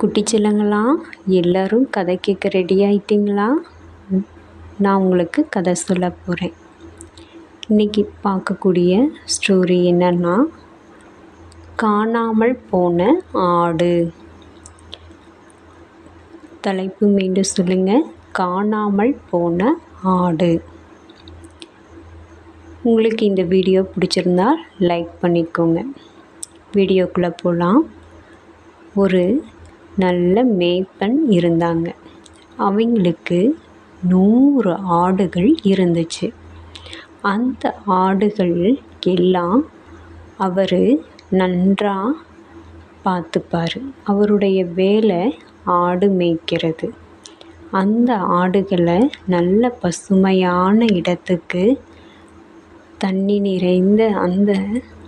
குட்டி செல்லங்களா? எல்லோரும் கதை கேட்க ரெடி ஆயிட்டிங்களா? நான் உங்களுக்கு கதை சொல்ல போகிறேன் இன்றைக்கி பார்க்கக்கூடிய ஸ்டோரி என்னென்னா காணாமல் போன ஆடு. தலைப்பு மீண்டும் சொல்லுங்கள் காணாமல் போன ஆடு. உங்களுக்கு இந்த வீடியோ பிடிச்சிருந்தா லைக் பண்ணிக்கோங்க. வீடியோக்குள்ளே போகலாம் ஒரு நல்ல மேய்ப்பன் இருந்தாங்க. அவங்களுக்கு நூறு ஆடுகள் இருந்துச்சு. அந்த ஆடுகள் எல்லாம் அவர் நன்றாக பார்த்துப்பார். அவருடைய வேலை ஆடு மேய்க்கிறது. அந்த ஆடுகளை நல்ல பசுமையான இடத்துக்கு தண்ணி நிறைந்த அந்த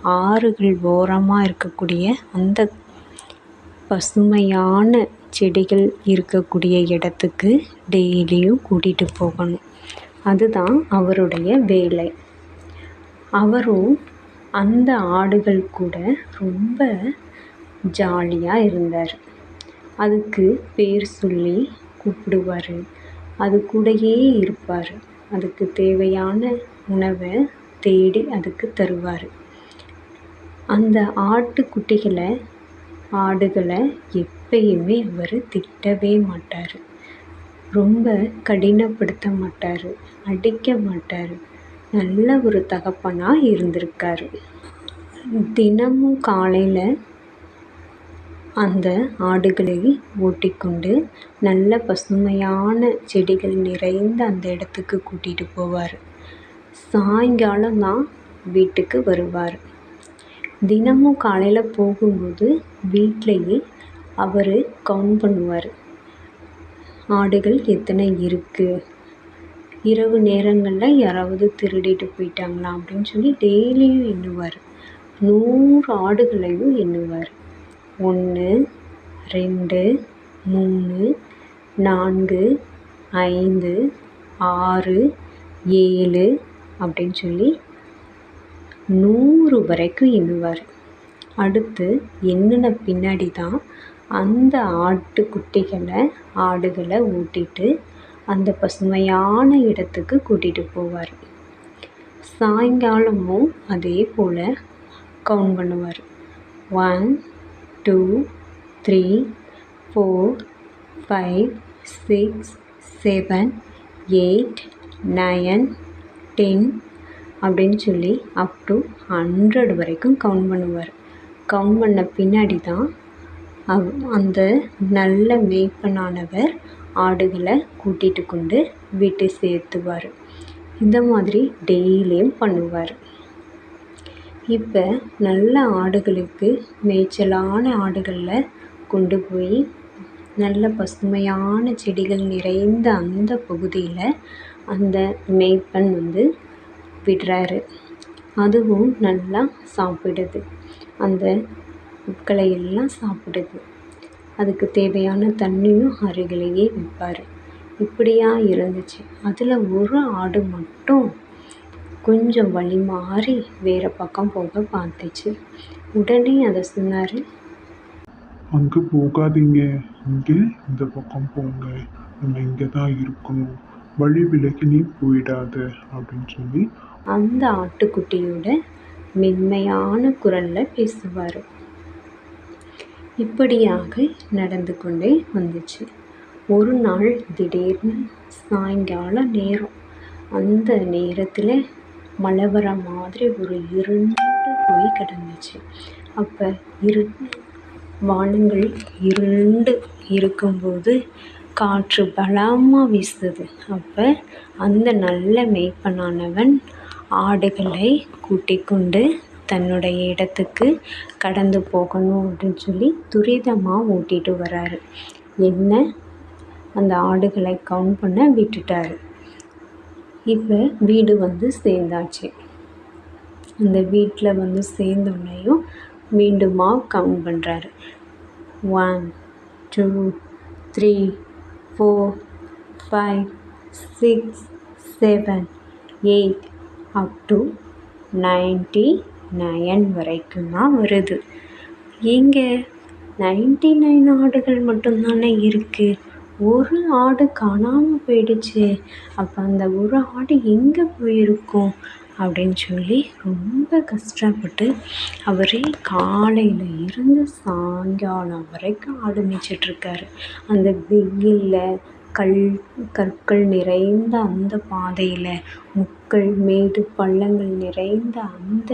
ஆறுகள் ஓரமாக இருக்கக்கூடிய அந்த பசுமையான செடிகள் இருக்கக்கூடிய இடத்துக்கு டெய்லியும் கூட்டிகிட்டு போகணும். அதுதான் அவருடைய வேலை. அவரும் அந்த ஆடுகள் கூட ரொம்ப ஜாலியாக இருந்தார். அதுக்கு பேர் சொல்லி கூப்பிடுவார். அது கூடயே இருப்பார். அதுக்கு தேவையான உணவை தேடி அதுக்கு தருவார். அந்த ஆட்டுக்குட்டிகளை ஆடுகளை எப்பயுமே அவர் திட்டவே மாட்டார். ரொம்ப கடினப்படுத்த மாட்டார் அடிக்க மாட்டார். நல்ல ஒரு தகப்பனாக இருந்திருக்காரு. தினமும் காலையில் அந்த ஆடுகளை ஓட்டிக்கொண்டு நல்ல பசுமையான செடிகள் நிறைந்த அந்த இடத்துக்கு கூட்டிகிட்டு போவார். சாயங்காலம் தான் வீட்டுக்கு வருவார். தினமும் காலையில் போகும்போது வீட்டிலையே அவர் கவுண்ட் பண்ணுவார். ஆடுகள் எத்தனை இருக்குது இரவு நேரங்களில் யாராவது திருடிட்டு போயிட்டாங்களா அப்படின்னு சொல்லி டெய்லியும் எண்ணுவார். நூறு ஆடுகளையும் எண்ணுவார். ஒன்று ரெண்டு மூணு நான்கு ஐந்து ஆறு ஏழு அப்படின்னு சொல்லி நூறு வரைக்கும் எண்ணுவார். அடுத்து எண்ணின பின்னாடி தான் அந்த ஆட்டுக்குட்டிகளை ஆடுகளை ஓட்டிட்டு அந்த பசுமையான இடத்துக்கு கூட்டிகிட்டு போவார். சாயங்காலமும் அதே போல் கவுண்ட் பண்ணுவார். One two three four five six seven eight nine ten அப்படின்னு சொல்லி அப் டு ஹண்ட்ரட் வரைக்கும் கவுண்ட் பண்ணுவார். கவுண்ட் பண்ண பின்னாடி தான் அவ் அந்த நல்ல மேய்ப்பனானவர் ஆடுகளை கூட்டிகிட்டு கொண்டு வீட்டை சேர்த்துவார். இந்த மாதிரி டெய்லியும் பண்ணுவார். இப்போ நல்ல ஆடுகளுக்கு மேய்ச்சலான ஆடுகளில் கொண்டு போய் நல்ல பசுமையான செடிகள் நிறைந்த அந்த பகுதியில் அந்த மேய்ப்பன் வந்து விடுறாரு. அதுவும் நல்லா சாப்பிடுது. அந்த உட்களை எல்லாம் சாப்பிடுது. அதுக்கு தேவையான தண்ணியும் அருகிலேயே வைப்பார். இப்படியா இருந்துச்சு. அதில் ஒரு ஆடு மட்டும் கொஞ்சம் வழி மாறி வேறு பக்கம் போக பார்த்துச்சு. உடனே அதை சொன்னார் அங்கே போகாதீங்க. இங்கே இந்த பக்கம் போங்க. நம்ம இங்கே தான் இருக்கணும். வழி விலகி நீ போயிடாத அப்படின்னு சொல்லி அந்த ஆட்டுக்குட்டியோட மென்மையான குரலில் பேசுவார். இப்படியாக நடந்து கொண்டே வந்துச்சு. ஒரு நாள் திடீர்னு சாயங்கால நேரம். அந்த நேரத்தில் மழை வர மாதிரி ஒரு இருண்டு போய் கிடந்துச்சு. அப்போ இரு வானங்கள் இருண்டு இருக்கும்போது காற்று பலமாக வீசுது. அப்போ அந்த நல்ல மேய்ப்பனானவன் ஆடுகளை கூட்டிக் கொண்டு தன்னுடைய இடத்துக்கு கடந்து போகணும் அப்படின்னு சொல்லி துரிதமாக ஓட்டிகிட்டு வராரு. என்ன? அந்த ஆடுகளை கவுண்ட் பண்ண விட்டுட்டாரு. இப்போ வீடு வந்து சேர்ந்தாச்சு. அந்த வீட்டில் வந்து சேர்ந்தோடனையும் மீண்டுமா கவுண்ட் பண்ணுறாரு one two three four five six seven eight up to ninety nine வரைக்கும் தான் வருது. இங்கே நைன்டி நைன் ஆடுகள் மட்டும்தானே இருக்குது ஒரு ஆடு காணாமல் போயிடுச்சு. அப்போ அந்த ஒரு ஆடு எங்கே போயிருக்கும்? அப்படின்னு சொல்லி ரொம்ப கஷ்டப்பட்டு அவரே காலையில் இருந்து சாயங்காலம் வரைக்கும் ஆடு மேய்ச்சிட்ருக்காரு அந்த வெயிலில் கல் கற்கள் நிறைந்த அந்த பாதையில் முட்கள் மேடு பள்ளங்கள் நிறைந்த அந்த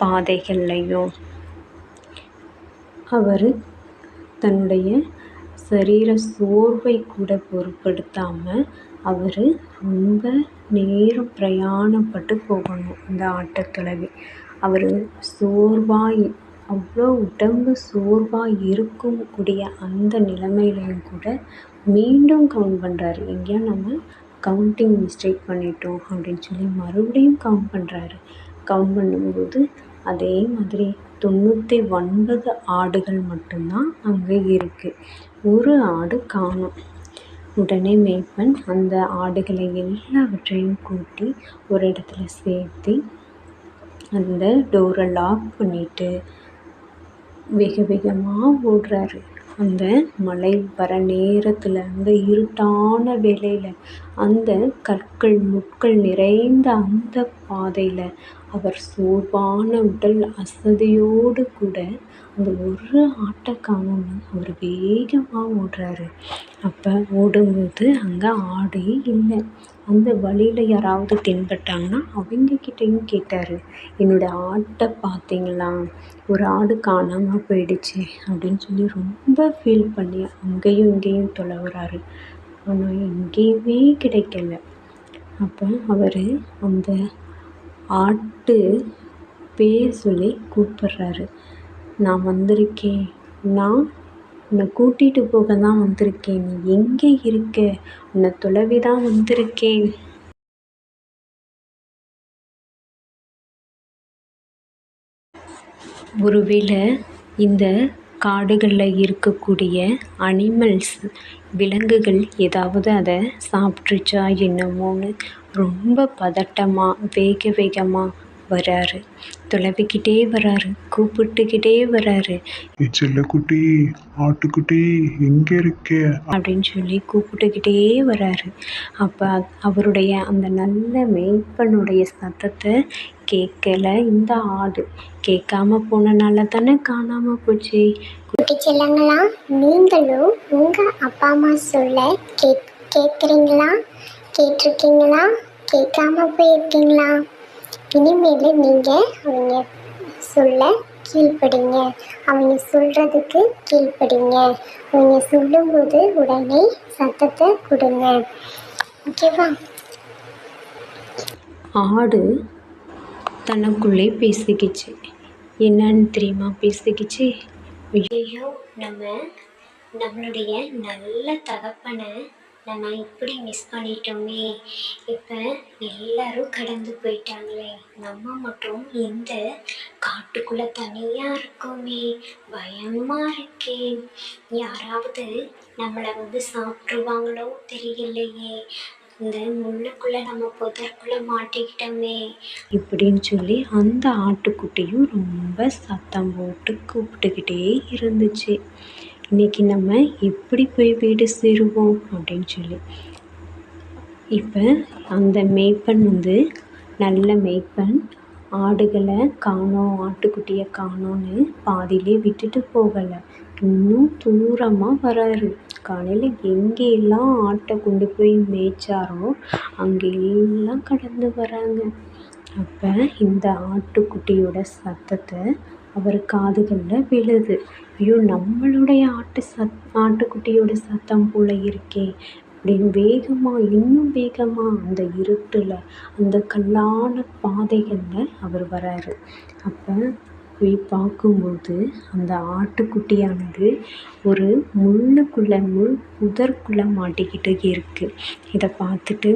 பாதைகள்லையும் அவர் தன்னுடைய சரீர சோர்வை கூட பொருட்படுத்தாமல் அவர் ரொம்ப நேரம் பிரயாணப்பட்டு போகணும் இந்த ஆட்டத்துலவே அவர் சோர்வாக அவ்வளோ உடம்பு சோர்வாக இருக்கும் கூடிய அந்த நிலைமையிலையும் கூட மீண்டும் கவுண்ட் பண்ணுறாரு எங்கேயா நம்ம கவுண்டிங் மிஸ்டேக் பண்ணிட்டோம் அப்படின்னு சொல்லி மறுபடியும் கவுண்ட் பண்ணுறாரு கவுண்ட் பண்ணும்போது அதே மாதிரி தொண்ணூற்றி ஒன்பது ஆடுகள் மட்டும்தான் அங்கே இருக்குது ஒரு ஆடு காணும். உடனே மேய்ப்பன் அந்த ஆடுகளை எல்லாவற்றையும் கூட்டி ஒரு இடத்துல சேர்த்து அந்த டோரை லாக் பண்ணிவிட்டு வெகு வேகமாக ஓடுறாரு. அந்த மழை வர நேரத்தில் அந்த இருட்டான வேளையில் அந்த கற்கள் முட்கள் நிறைந்த அந்த பாதையில் அவர் சோர்வான உடல் அசதியோடு கூட அந்த ஒரு ஆட்டை காணோம்னு அவர் வேகமாக ஓடுறாரு. அப்போ ஓடும்போது அங்கே ஆடே இல்லை. அந்த வழியில் யாராவது தென்பட்டாங்கன்னா அவங்கக்கிட்டேயும் கேட்டார். என்னோடய ஆட்டை பார்த்தீங்களா ஒரு ஆடு காணாமல் போயிடுச்சு. அப்படின்னு சொல்லி ரொம்ப ஃபீல் பண்ணி அங்கேயும் இங்கேயும் தொலைவுறாரு. ஆனால் எங்கேயுமே கிடைக்கல. அப்போ அவர் அந்த ஆட்டு பேர் சொல்லி கூப்பிட்றாரு. நான் வந்திருக்கேன். நான் உன்னை கூட்டிகிட்டு போக தான் வந்திருக்கேன். நீ எங்கே இருக்க? உன்னை தொலைவி தான் வந்திருக்கேன். ஒருவேளை இந்த காடுகளில் இருக்கக்கூடிய அனிமல்ஸ் விலங்குகள் ஏதாவது அதை சாப்பிட்ருச்சா என்னமோன்னு ரொம்ப பதட்டமாக வேக வேகமாக வராரு. தொலைவிக்கிட்டே வராரு. கூப்பிட்டுக்கிட்டே வராரு. செல்லக்குட்டி ஆட்டுக்குட்டி எங்க இருக்க? அப்படின்னு சொல்லி கூப்பிட்டுக்கிட்டே வராரு. அப்போ அவருடைய அந்த நல்ல மேய்ப்பனுடைய சத்தத்தை கேட்கல இந்த ஆடு கேட்காம போனனால தானே காணாம போச்சு. குட்டி செல்லங்களா நீங்களும் உங்கள் அப்பா அம்மா சொல்ல கேட் கேட்குறீங்களா? கேட்டிருக்கீங்களா? கேட்காம போயிருக்கீங்களா? இனிமேல் நீங்கள் அவங்க சொல்ல கீழ்ப்படிங்க. அவங்க சொல்கிறதுக்கு கீழ்ப்படிங்க. அவங்க சொல்லும்போது உடனே சத்தத்தை கொடுங்க. ஓகேவா? ஆடு தனக்குள்ளே பேசிக்கிச்சு என்னன்னு தெரியுமா பேசிக்கிச்சு ஐயோ நம்ம நம்மளுடைய நல்ல தகப்பனை நம்ம இப்படி மிஸ் பண்ணிட்டோமே. இப்போ எல்லாரும் கடந்து போயிட்டாங்களே. நம்ம மட்டும் இந்த காட்டுக்குள்ளே தனியாக இருக்கோமே. பயமாக இருக்கே. யாராவது நம்மளை வந்து சாப்பிட்ருவாங்களோ தெரியலையே. இந்த முள்ளுக்குள்ளே நம்ம புதற்குள்ளே மாட்டிக்கிட்டோமே. இப்படின்னு சொல்லி அந்த ஆட்டுக்குட்டியும் ரொம்ப சத்தம் போட்டு கூப்பிட்டுக்கிட்டே இருந்துச்சு. இன்றைக்கி நம்ம எப்படி போய் வீடு சேருவோம் அப்படின்னு சொல்லி. இப்போ அந்த மேய்ப்பன் வந்து நல்ல மேய்ப்பன். ஆடுகளை காணோம் ஆட்டுக்குட்டியை காணோன்னு பாதியிலே விட்டுட்டு போகலை. இன்னும் தூரமாக வராரு. காலையில் எங்கெல்லாம் ஆட்டை கொண்டு போய் மேய்ச்சாரோ அங்கே எல்லாம் கடந்து வராங்க. அப்போ இந்த ஆட்டுக்குட்டியோட சத்தத்தை அவர் காதுகளில் விழுது. ஐயோ நம்மளுடைய ஆட்டு சத் ஆட்டுக்குட்டியோட சத்தம் போல் இருக்கே. அப்படின்னு வேகமாக இன்னும் வேகமாக அந்த இருட்டில் அந்த கல்லான பாதைகளில் அவர் வராரு. அப்போ போய் பார்க்கும்போது அந்த ஆட்டுக்குட்டியானது ஒரு முள்ளுக்குள்ளே முள் புதற்குள்ளே மாட்டிக்கிட்டு இருக்குது இதை பார்த்துட்டு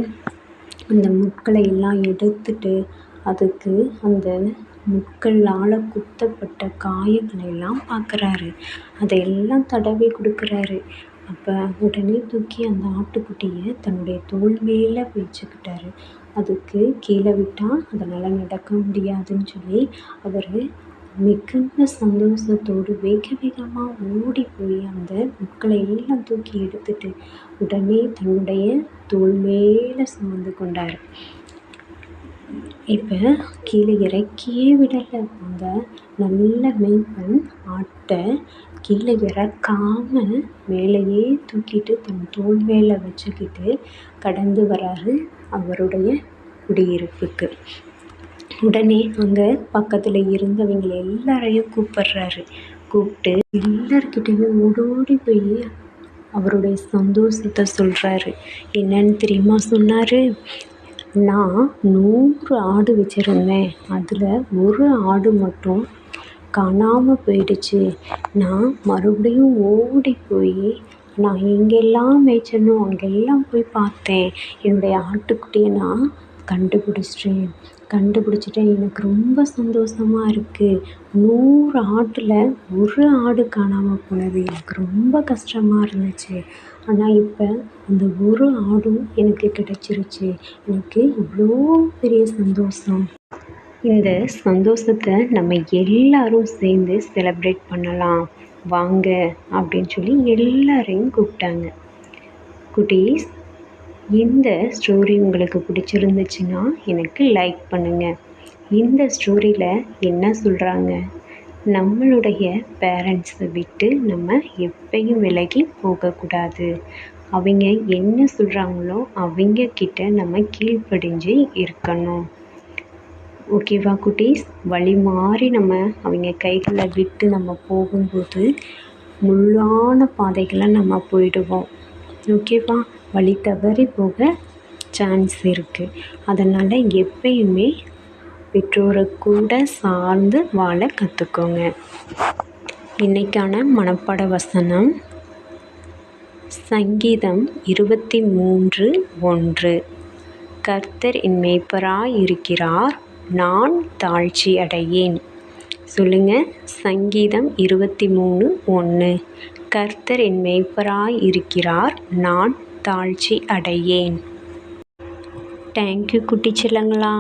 அந்த முட்களை எல்லாம் எடுத்துட்டு அதுக்கு அந்த முட்களால் குத்தப்பட்ட காயங்களையெல்லாம் பார்க்குறாரு. அதையெல்லாம் தடவி கொடுக்குறாரு. அப்போ உடனே தூக்கி அந்த ஆட்டுக்குட்டியை தன்னுடைய தோல் மேலே வச்சுக்கிட்டாரு. அதுக்கு கீழே விட்டால் அதனால் நடக்க முடியாதுன்னு சொல்லி அவர் மிகுந்த சந்தோஷத்தோடு வேக வேகமாக ஓடி போய் அந்த முட்களை எல்லாம் தூக்கி எடுத்துட்டு உடனே தன்னுடைய தோள் மேலே சுமந்து கொண்டார். இப்போ கீழே இறக்கியே விடலை. அந்த நல்ல மேய்ப்பன் ஆட்டை கீழே இறக்காமல் மேலேயே தூக்கிட்டு தன் தோள் மேலே வச்சுக்கிட்டு கடந்து வராரு அவருடைய குடியிருப்புக்கு. உடனே அங்கே பக்கத்தில் இருந்தவங்களை எல்லாரையும் கூப்பிட்றாரு. கூப்பிட்டு எல்லார்கிட்டையும் ஓடோடி போய் அவருடைய சந்தோஷத்தை சொல்கிறாரு என்னன்னு தெரியுமா சொன்னார்? நான் நூறு ஆடு வச்சுருந்தேன். அதில் ஒரு ஆடு மட்டும் காணாமல் போயிடுச்சு. நான் மறுபடியும் ஓடி போய் நான் எங்கெல்லாம் மேய்ச்சனோ அங்கெல்லாம் போய் பார்த்தேன். என்னுடைய ஆட்டுக்குட்டியை நான் கண்டுபிடிச்சிட்டேன். கண்டுபிடிச்சிட்டேன். எனக்கு ரொம்ப சந்தோஷமா இருக்குது நூறு ஆட்டில் ஒரு ஆடு காணாமல் போனது. எனக்கு ரொம்ப கஷ்டமாக இருந்துச்சு. ஆனால் இப்போ அந்த ஒரு ஆடும் எனக்கு கிடச்சிருச்சு. எனக்கு இவ்வளோ பெரிய சந்தோஷம். இந்த சந்தோஷத்தை நம்ம எல்லாரும் சேர்ந்து செலப்ரேட் பண்ணலாம். வாங்க அப்படின்னு சொல்லி எல்லாரையும் கூப்பிட்டாங்க. குட்டீஸ் இந்த ஸ்டோரி உங்களுக்கு பிடிச்சிருந்துச்சுன்னா எனக்கு லைக் பண்ணுங்கள் இந்த ஸ்டோரியில் என்ன சொல்கிறாங்க நம்மளுடைய பேரண்ட்ஸை விட்டு நம்ம எப்பயும் விலகி போகக்கூடாது. அவங்க என்ன சொல்கிறாங்களோ அவங்க கிட்ட நம்ம கீழ்ப்படிஞ்சு இருக்கணும். ஓகேவா குட்டீஸ்? வழி மாறி நம்ம அவங்க கைகளை விட்டு நம்ம போகும்போது முள்ளான பாதைகளை நம்ம போயிடுவோம். ஓகேவா வழி தவறி போக சான்ஸ் இருக்குது அதனால் எப்பயுமே பெற்றோரை கூட சார்ந்து வாழ கற்றுக்கோங்க இன்றைக்கான மனப்பாட வசனம் சங்கீதம் இருபத்தி மூன்று ஒன்று. கர்த்தர் என் மேய்ப்பராய் இருக்கிறார் நான் தாழ்ச்சி அடையேன் சொல்லுங்க சங்கீதம் இருபத்தி மூணு ஒன்று கர்த்தர் என் மேய்ப்பராய் இருக்கிறார் நான் தாழ்ச்சி அடையேன் தேங்க்யூ குட்டி செல்லங்களா.